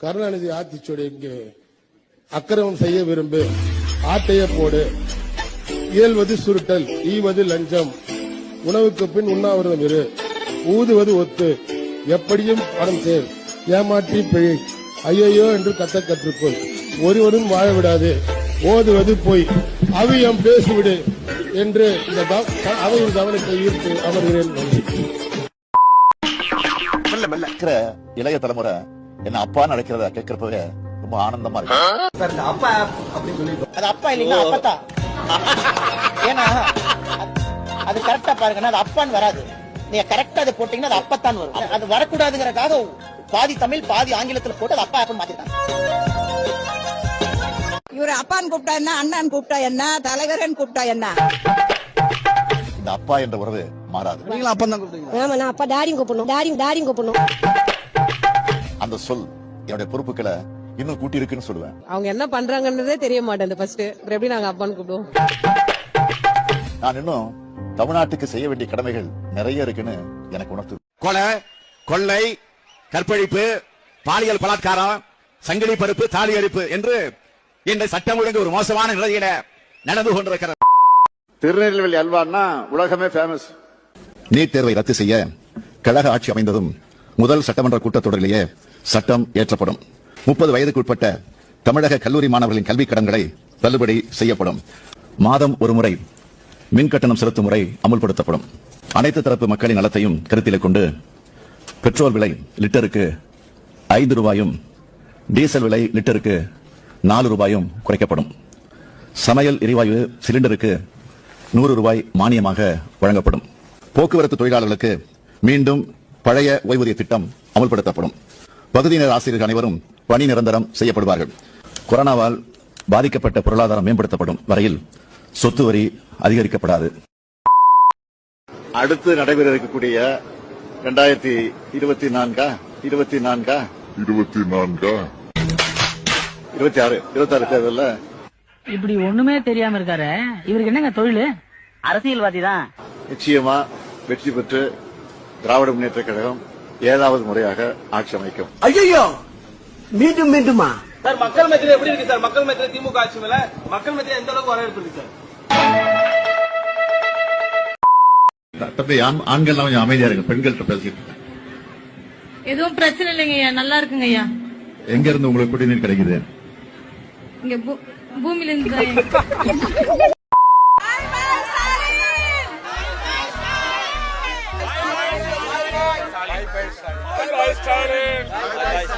கருணாநிதி ஆத்திச்சோடு இங்கே அக்கிரமம் செய்ய விரும்பு. ஆட்டைய போடு. இயல்வது சுருட்டல் ஈவது லஞ்சம். உணவுக்கு பின் உண்ணாவிரதம் இரு. ஊதுவது ஒத்து. எப்படியும் பணம் சேர். ஏமாற்றி பிழை. ஐயையோ என்று கத்த கற்றுக்கொள். ஒருவரும் வாழ விடாது. ஓதுவது பொய். அவியம் பேசிவிடு என்று இந்த அவையின் கவனத்தை ஈர்த்து அமர்கிறேன். நன்றி இளைய தலைமுறை என்ன அப்பா நடக்கிறத கேட்கிறப்பவே ரொம்ப ஆனந்தமா இருக்கு. அது அப்பா இல்லைங்களா அப்பத்தா. ஏன்னா அது- கரெக்டா பாருங்கன்னா அது அப்பான்னு வராது. நீங்க கரெக்டா அதை போட்டீங்கன்னா அது அப்பத்தான் வரும். அது வரக்கூடாதுங்கிறதுக்காக பாதி தமிழ் பாதி ஆங்கிலத்துல போட்டு அது அப்பா அப்பன்னு மாத்திட்டாங்க இவரு அப்பான்னு கூப்பிட்டா என்ன அண்ணான்னு கூப்பிட்டா என்ன தலைவரன் கூப்பிட்டா என்ன? இந்த அப்பா என்ற உறவு மாறாது. ஆமா நான் அப்பா டாடியும் கூப்பிடணும். டாடி டாடியும் கூப்பிடணும். அந்த சொல் என்னுடைய பொறுப்புகளை இன்னும் கூட்டி இருக்குன்னு சொல்லுவேன். அவங்க என்ன பண்றாங்கன்றதே தெரிய மாட்டேங்குது ஃபர்ஸ்ட் அப்புறம் எப்படி நாங்க அப்பான்னு கூப்பிடுவோம்? நான் இன்னும் தமிழ்நாட்டுக்கு செய்ய வேண்டிய கடமைகள் நிறைய இருக்குன்னு எனக்கு உணர்த்து. கொலை கொள்ளை கற்பழிப்பு பாலியல் பலாத்காரம் சங்கிலி பருப்பு தாலி அரிப்பு என்று இந்த சட்டம் ஒழுங்கு ஒரு மோசமான நிலையில நடந்து கொண்டிருக்கிறது. திருநெல்வேலி அல்வான்னா உலகமே ஃபேமஸ் நீட் தேர்வை ரத்து செய்ய கழக ஆட்சி அமைந்ததும் முதல் சட்டமன்ற கூட்டத்தொடரிலேயே சட்டம் ஏற்றப்படும். முப்பது வயதுக்குட்பட்ட தமிழக கல்லூரி மாணவர்களின் கல்விக் கடன்களை தள்ளுபடி செய்யப்படும். மாதம் ஒரு முறை மின் கட்டணம் செலுத்தும் முறை அமுல்படுத்தப்படும். அனைத்து தரப்பு மக்களின் நலத்தையும் கருத்தில் கொண்டு பெட்ரோல் விலை லிட்டருக்கு ஐந்து ரூபாயும் டீசல் விலை லிட்டருக்கு நாலு ரூபாயும் குறைக்கப்படும். சமையல் எரிவாயு சிலிண்டருக்கு நூறு ரூபாய் மானியமாக வழங்கப்படும். போக்குவரத்து தொழிலாளர்களுக்கு மீண்டும் பழைய ஓய்வூதிய திட்டம் அமல்படுத்தப்படும். பகுதியினர் ஆசிரியர்கள் அனைவரும் பணி நிரந்தரம் செய்யப்படுவார்கள். கொரோனாவால் பாதிக்கப்பட்ட பொருளாதாரம் மேம்படுத்தப்படும் வரையில் சொத்து வரி அதிகரிக்கப்படாது. அடுத்து நடைபெற இருக்கக்கூடிய ரெண்டாயிரத்தி இருபத்தி நான்கா? இருபத்தி நான்கா? இருபத்தி நான்கா? இருபத்தி ஆறு. இருபத்தி ஆறு தேர்தல்ல இப்படி ஒண்ணுமே தெரியாம இருக்காரு. இவருக்கு என்னங்க தொழில்? அரசியல்வாதி தான். நிச்சயமா வெற்றி பெற்று திராவிட முன்னேற்ற கழகம் ஏழாவது முறையாக ஆட்சி அமைக்கும். ஐயோ மீண்டும் மீண்டுமா? சார் மக்கள் மத்தியில எப்படி இருக்கு சார்? மக்கள் மத்தியில திமுக ஆட்சி மேல மக்கள் மத்தியில எந்த அளவுக்கு வரவேற்பு இருக்கு சார்? ஆண்கள் கொஞ்சம் அமைதியா இருக்கு பெண்கள்கிட்ட பேசிட்டு. எதுவும் பிரச்சனை இல்லைங்க ஐயா. நல்லா இருக்குங்க ஐயா. எங்க இருந்து உங்களுக்கு குடிநீர் கிடைக்குது? இங்க பூமியில இருந்து Palestine. Palestine. Palestine.